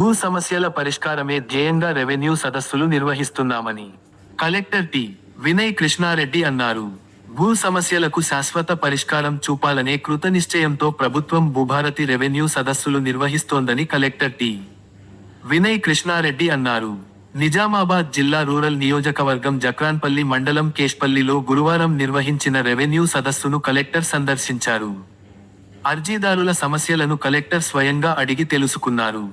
భూ సమస్యల పరిష్కారమే ధ్యేయంగా రెవెన్యూ సదస్సులు నిర్వహిస్తున్నామని కలెక్టర్ టి వినయ్ కృష్ణారెడ్డి అన్నారు. భూ సమస్యలకు శాశ్వత పరిష్కారం చూపాలనే కృతనిశ్చయంతో ప్రభుత్వం భూభారతి రెవెన్యూ సదస్సులు నిర్వహిస్తోందని కలెక్టర్ టి వినయ్ కృష్ణారెడ్డి అన్నారు. నిజామాబాద్ జిల్లా రూరల్ నియోజకవర్గం జక్రాన్పల్లి మండలం కేష్పల్లిలో గురువారం నిర్వహించిన రెవెన్యూ సదస్సును కలెక్టర్ సందర్శించారు. అర్జీదారుల సమస్యలను కలెక్టర్ స్వయంగా అడిగి తెలుసుకున్నారు.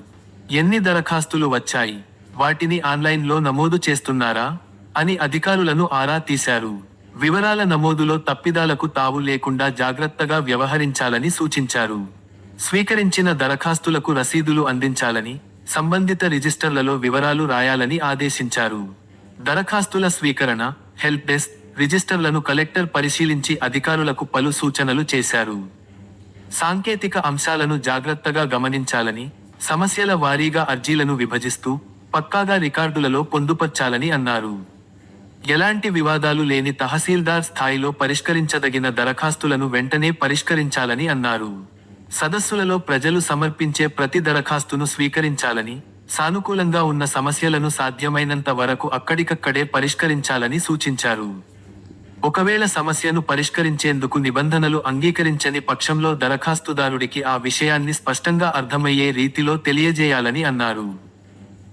ఎన్ని దరఖాస్తులు వచ్చాయి? వాటిని ఆన్లైన్లో నమోదు చేస్తున్నారా? అని అధికారులను ఆరా తీశారు. వివరాల నమోదులో తప్పిదాలకు తావు లేకుండా జాగ్రత్తగా వ్యవహరించాలని సూచించారు. స్వీకరించిన దరఖాస్తులకు రసీదులు అందించాలని సంబంధిత రిజిస్టర్లలో వివరాలు రాయాలని ఆదేశించారు. దరఖాస్తుల స్వీకరణ హెల్ప్ డెస్క్ రిజిస్టర్లను కలెక్టర్ పరిశీలించి అధికారులకు పలు సూచనలు చేశారు. సాంకేతిక అంశాలను జాగ్రత్తగా గమనించాలని సమస్యల వారీగా అర్జీలను విభజిస్తూ పక్కాగా రికార్డులలో పొందుపర్చాలని అన్నారు. ఎలాంటి వివాదాలు లేని తహసీల్దార్ స్థాయిలో పరిష్కరించదగిన దరఖాస్తులను వెంటనే పరిష్కరించాలని అన్నారు. సదస్సులలో ప్రజలు సమర్పించే ప్రతి దరఖాస్తును స్వీకరించాలని సానుకూలంగా ఉన్న సమస్యలను సాధ్యమైనంత వరకు అక్కడికక్కడే పరిష్కరించాలని సూచించారు. ఒకవేళ సమస్యను పరిష్కరించేందుకు నిబంధనలు అంగీకరించని పక్షంలో దరఖాస్తుదారుడికి ఆ విషయాన్ని స్పష్టంగా అర్థమయ్యే రీతిలో తెలియజేయాలని అన్నారు.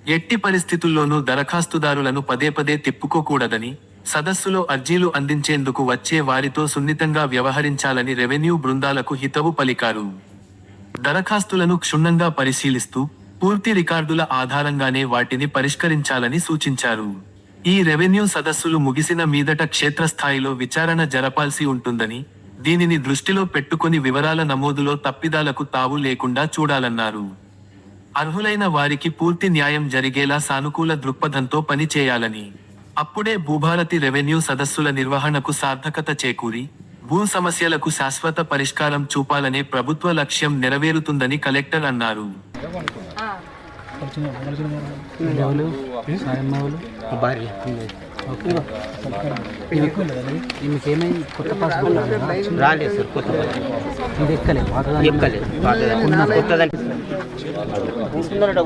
ఎట్టి పరిస్థితుల్లోనూ దరఖాస్తుదారులను పదే పదే తిప్పుకోకూడదని సదస్సులో అర్జీలు అందించేందుకు వచ్చే వారితో సున్నితంగా వ్యవహరించాలని రెవెన్యూ బృందాలకు హితవు పలికారు. దరఖాస్తులను క్షుణ్ణంగా పరిశీలిస్తూ పూర్తి రికార్డుల ఆధారంగానే వాటిని పరిష్కరించాలని సూచించారు. ఈ రెవెన్యూ సదస్సులు ముగిసిన మీదట క్షేత్రస్థాయిలో విచారణ జరపాల్సి ఉంటుందని దీనిని దృష్టిలో పెట్టుకొని వివరాల నమోదులో తప్పిదాలకు తావు లేకుండా చూడాలన్నారు. అర్హులైన వారికి పూర్తి న్యాయం జరిగేలా సానుకూల దృక్పథంతో పనిచేయాలని అప్పుడే భూభారతి రెవెన్యూ సదస్సుల నిర్వహణకు సార్థకత చేకూరి భూ సమస్యలకు శాశ్వత పరిష్కారం చూపాలనే ప్రభుత్వ లక్ష్యం నెరవేరుతుందని కలెక్టర్ అన్నారు. ఎవరు? భార్య. ఓకే. కొత్త పాస్పోర్ట్ రాలేదా? రాలేదు? సార్ కొత్త ఇది ఎక్కలేదు పాతదాన్ని. కొత్తదాన్ని కూర్చున్నారట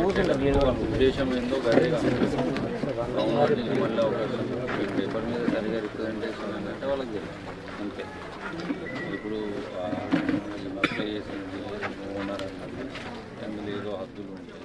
పేపర్ మీద సరిగా రిప్రజెంటేషన్ అంటే వాళ్ళకి తెలియదు అంతే ఇప్పుడు అప్లై చేసింది ఓనర్ అన్నది అందులో ఏదో హద్దులు ఉంటాయి.